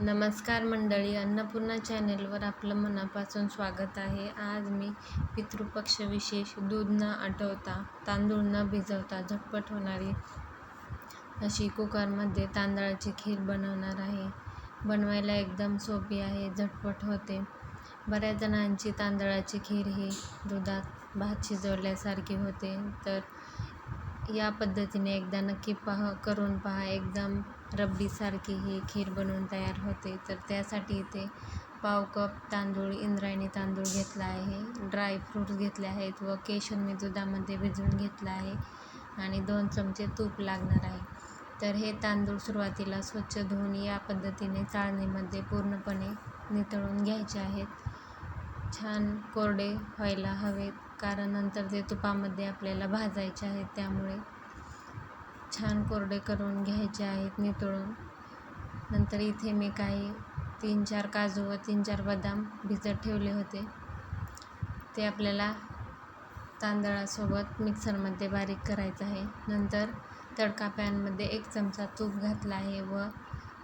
नमस्कार मंडळी अन्नपूर्णा चॅनेलवर आपलं मनापासून स्वागत आहे. आज मी पितृपक्ष विशेष दूध न आटवता तांदूळ न भिजवता झटपट होणारी अशी कुकरमध्ये तांदळाची खीर बनवणार आहे. बनवायला एकदम सोपी आहे झटपट होते. बऱ्याच जणांची तांदळाची खीर ही दुधात भात शिजवल्यासारखी होते. तर या पद्धतीने एकदा नक्की पहा करून पहा. एकदम रबडीसारखी ही खीर बनवून तयार होते. तर त्यासाठी इथे पाव कप तांदूळ इंद्रायणी तांदूळ घेतला आहे. ड्राय फ्रूट्स घेतले आहेत व केशर मी दुधामध्ये भिजवून घेतला आहे आणि दोन चमचे तूप लागणार आहे. तर हे तांदूळ सुरुवातीला स्वच्छ धुवून या पद्धतीने चाळणीमध्ये पूर्णपणे नितळून घ्यायचे आहेत. छान कोरडे व्हायला हवेत. कारण नंतर ते तुपामध्ये आपल्याला भाजायचे आहेत त्यामुळे छान कोरडे करून घ्यायचे आहेत नितळून. नंतर इथे मी काही तीन चार काजू व तीन चार बदाम भिजत ठेवले होते. ते आपल्याला तांदळासोबत मिक्सरमध्ये बारीक करायचं आहे. नंतर तडका पॅनमध्ये एक चमचा तूप घातला आहे व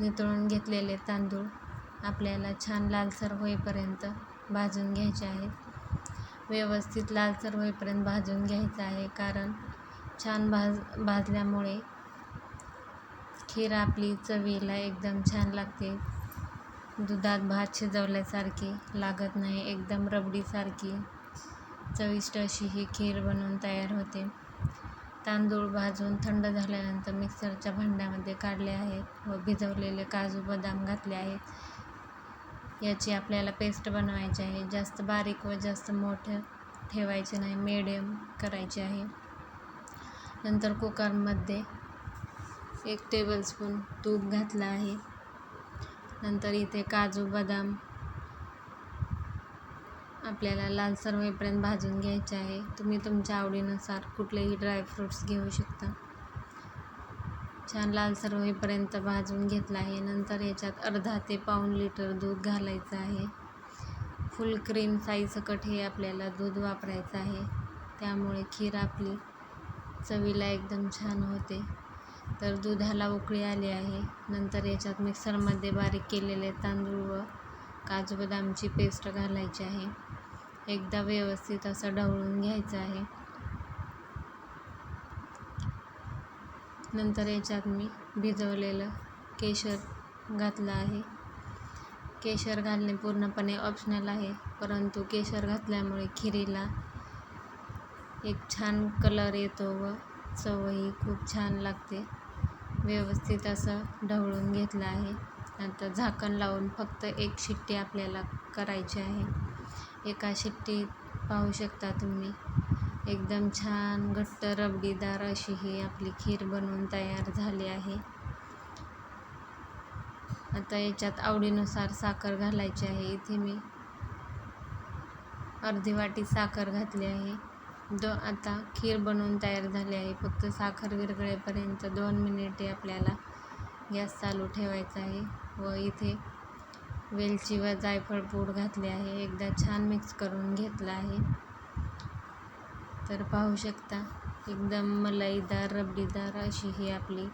नितळून घेतलेले तांदूळ आपल्याला छान लालसर होईपर्यंत भाजून घ्यायचे आहेत. व्यवस्थित लालसर होईपर्यंत भाजून घ्यायचं आहे. कारण छान भाज भाजल्यामुळे खीर आपली चवीला एकदम छान लागते. दुधात भात शिजवल्यासारखी लागत नाही. एकदम रबडीसारखी चविष्ट अशी ही खीर बनवून तयार होते. तांदूळ भाजून थंड झाल्यानंतर मिक्सरच्या भांड्यामध्ये काढले आहेत व भिजवलेले काजू बदाम घातले आहेत. याची आपल्याला पेस्ट बनवायची आहे. जास्त बारीक व जास्त मोठं ठेवायचे नाही. मिडियम करायचे आहे. नंतर कुकरमध्ये एक टेबलस्पून तूप घातलं आहे. नंतर इथे काजू बदाम आपल्याला लालसर होईपर्यंत भाजून घ्यायचे आहे. तुम्ही तुमच्या आवडीनुसार कुठलेही ड्रायफ्रूट्स घेऊ शकता. छान लालसर होईपर्यंत भाजून घेतला आहे. नंतर याच्यात अर्धा ते पाऊण लिटर दूध घालायचं आहे. फुल क्रीम साईसकट हे आपल्याला दूध वापरायचं आहे. त्यामुळे खीर आपली चवीला एकदम छान होते. तर दुधाला उकळी आली आहे. नंतर याच्यात मिक्सरमध्ये बारीक केलेले तांदूळ व काजू बदामची पेस्ट घालायची आहे. एकदा व्यवस्थित असं ढवळून घ्यायचं आहे. नंतर याच्यात मी भिजवलेलं केशर घातलं आहे. केशर घालणे पूर्णपणे ऑप्शनल आहे परंतु केशर घातल्यामुळे खिरीला एक छान कलर येतो व चवही खूप छान लागते. व्यवस्थित असं ढवळून घेतलं आहे. नंतर झाकण लावून फक्त एक शिट्टी आपल्याला करायची आहे. एका शिट्टीत पाहू शकता तुम्ही. एकदम छान घट्ट रबडीदार अशी ही आपली खीर बनवून तयार झाली आहे. आता याच्यात आवडीनुसार साखर घालायची आहे. इथे मी अर्धी वाटी साखर घातली आहे. दो आता खीर बनवून तयार झाली आहे. फक्त साखर विरघळेपर्यंत दोन मिनिटे आपल्याला गॅस चालू ठेवायचा आहे व इथे वेलची व जायफळ पूड घातले आहे. एकदा छान मिक्स करून घेतलं आहे. तर पाहू शकता एकदम मलाईदार रबडीदार अशी ही आपली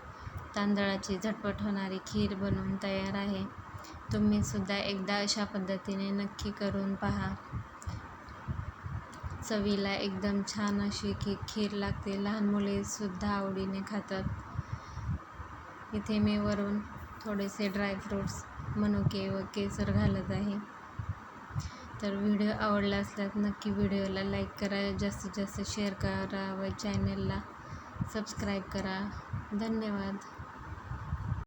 तांदळाची झटपट होणारी खीर बनवून तयार आहे. तुम्ही सुद्धा एकदा अशा पद्धतीने नक्की करून पहा. चवीला एकदम छान अशी की खीर लागते लहान मुलेसुद्धा आवडीने खातात. इथे मी वरून थोडेसे ड्रायफ्रूट्स मनुके व केसर घालत आहे. तर व्हिडिओ आवडला असल्यास नक्की व्हिडिओला लाईक करा जास्तीत जास्त शेअर करा व चॅनलला सबस्क्राईब करा. धन्यवाद.